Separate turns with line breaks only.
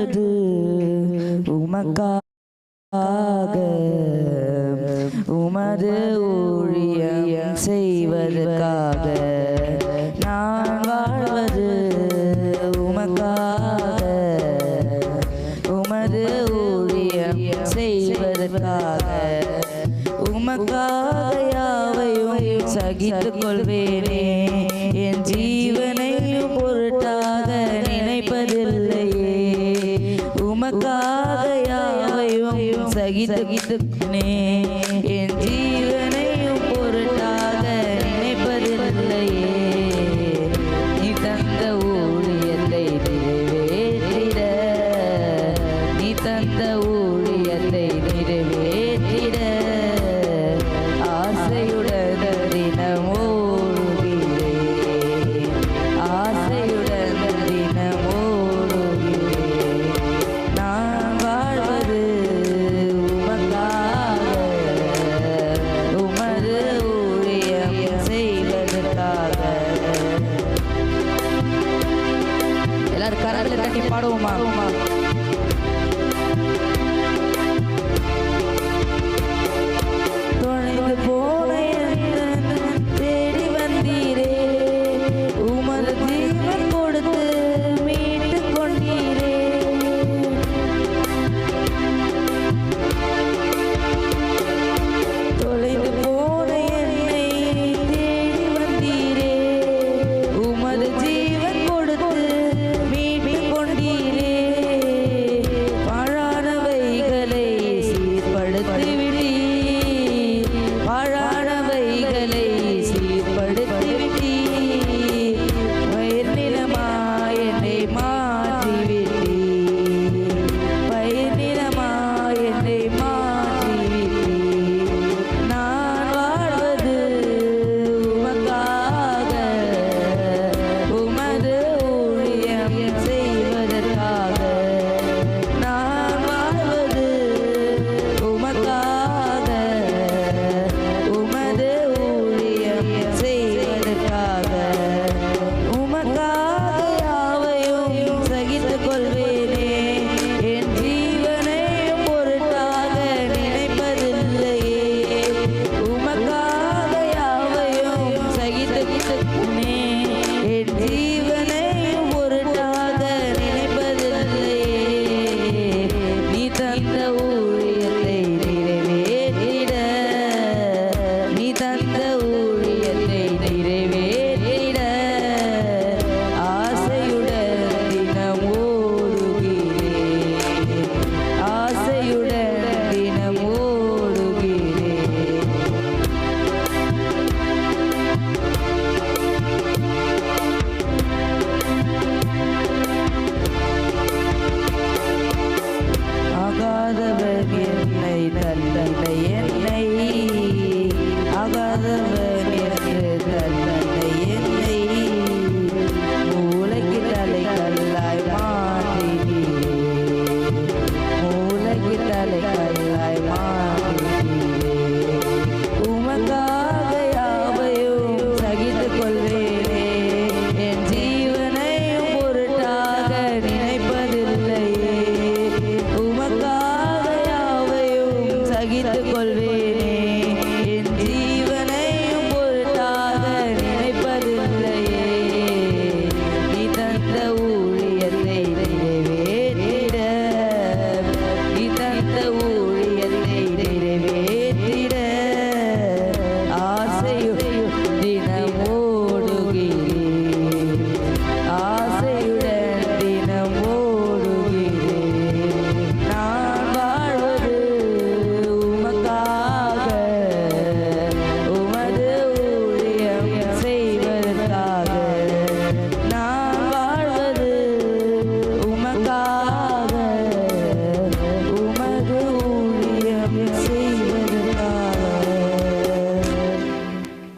வாழ்வது உமக்காக உமது ஊழியம் செய்வதற்காக நான் வாழ்வது உமக்காக உமது ஊழியம் செய்வதற்காக. உமக்காக யாவையும் சகித்துக் கொள்வேனே the name Indeed. பாடுவோமா